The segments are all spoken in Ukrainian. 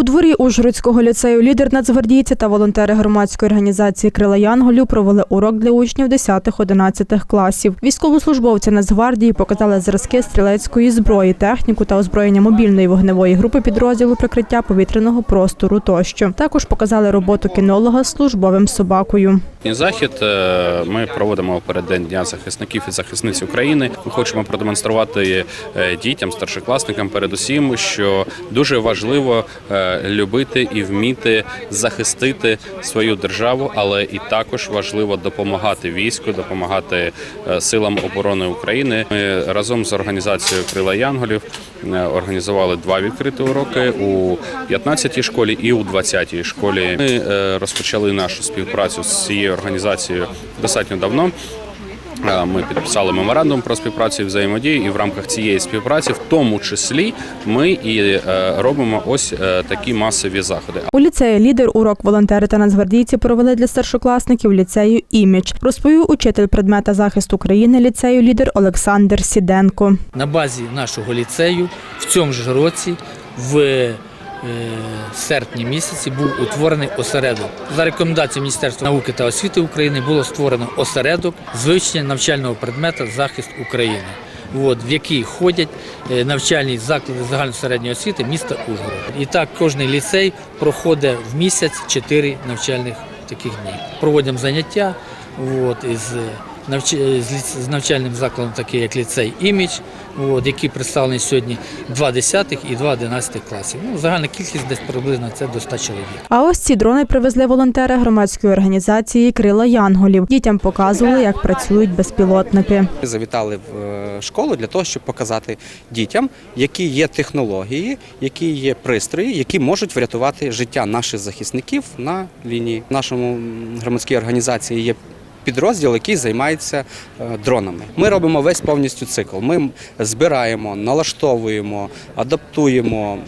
У дворі Ужгородського ліцею лідер нацгвардійці та волонтери громадської організації Крила Янголів провели урок для учнів 10-11 класів. Військовослужбовці Нацгвардії показали зразки стрілецької зброї, техніку та озброєння мобільної вогневої групи підрозділу прикриття повітряного простору тощо. Також показали роботу кінолога з службовим собакою. Захід е, ми проводимо в переддень Дня захисників і захисниць України. Ми хочемо продемонструвати е, дітям, старшокласникам, передусім, що дуже важливо е, любити і вміти захистити свою державу, але і також важливо допомагати війську, допомагати е, силам оборони України. Ми разом з організацією Крила Янголів е, організували два відкриті уроки у 15-й школі і у 20-й школі. Ми е, розпочали нашу співпрацю з цією організацією достатньо давно. Е, Ми підписали меморандум про співпрацю і взаємодію, і в рамках цієї співпраці, в тому числі, ми і е, робимо ось е, такі масові заходи. У ліцеї лідер урок волонтери та нацгвардійці провели для старшокласників ліцею імідж. Розповів учитель предмета захисту країни ліцею лідер Олександр Сіденко. на базі нашого ліцею в цьому ж році в серпні місяці був утворений осередок. За рекомендацією Міністерства науки та освіти України було створено осередок з вивчення навчального предмета захист України. От, в який ходять е, навчальні заклади загальної середньої освіти міста Ужгород. І так кожен ліцей проходить в місяць чотири навчальних таких дні. Проводимо заняття от, із. З ліц- навчальним закладом, такий як ліцей імідж, от, який представлений сьогодні 2 10 і 2 11 класів. Ну, загальна кількість десь приблизно це до 100 чоловік. А ось ці дрони привезли волонтери громадської організації Крила Янголів. Дітям показували, як працюють безпілотники. Завітали в е, школу для того, щоб показати дітям, які є технології, які є пристрої, які можуть врятувати життя наших захисників на лінії. В нашому громадській організації є. Підрозділ, який займається е, дронами. Ми робимо весь повністю цикл. Ми збираємо, налаштовуємо, адаптуємо,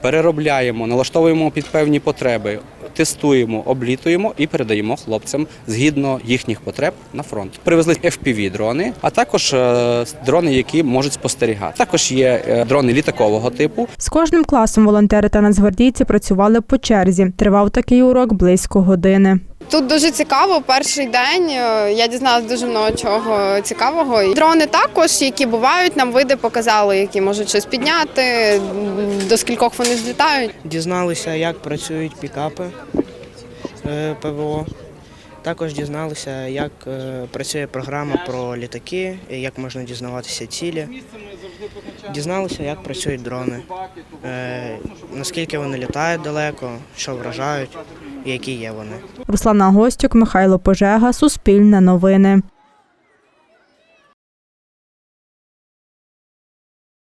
переробляємо, налаштовуємо під певні потреби, тестуємо, облітуємо і передаємо хлопцям згідно їхніх потреб на фронт. Привезли fpv дрони, а також е, дрони, які можуть спостерігати. Також є е, дрони літакового типу. З кожним класом волонтери та нацгвардійці працювали по черзі. Тривав такий урок близько години. Тут дуже цікаво. Перший день е, я дізналася дуже много чого цікавого. Дрони також, які бувають, нам види показали, які можуть щось підняти, до скількох вони злітають. Дізналися, як працюють пікапи е, ПВО. Також дізналися, як е, працює програма про літаки, як можна дізнаватися цілі. Дізналися, як працюють дрони, е, наскільки вони літають далеко, що вражають які є вони. Руслана Гостюк, Михайло Пожега, Суспільне новини.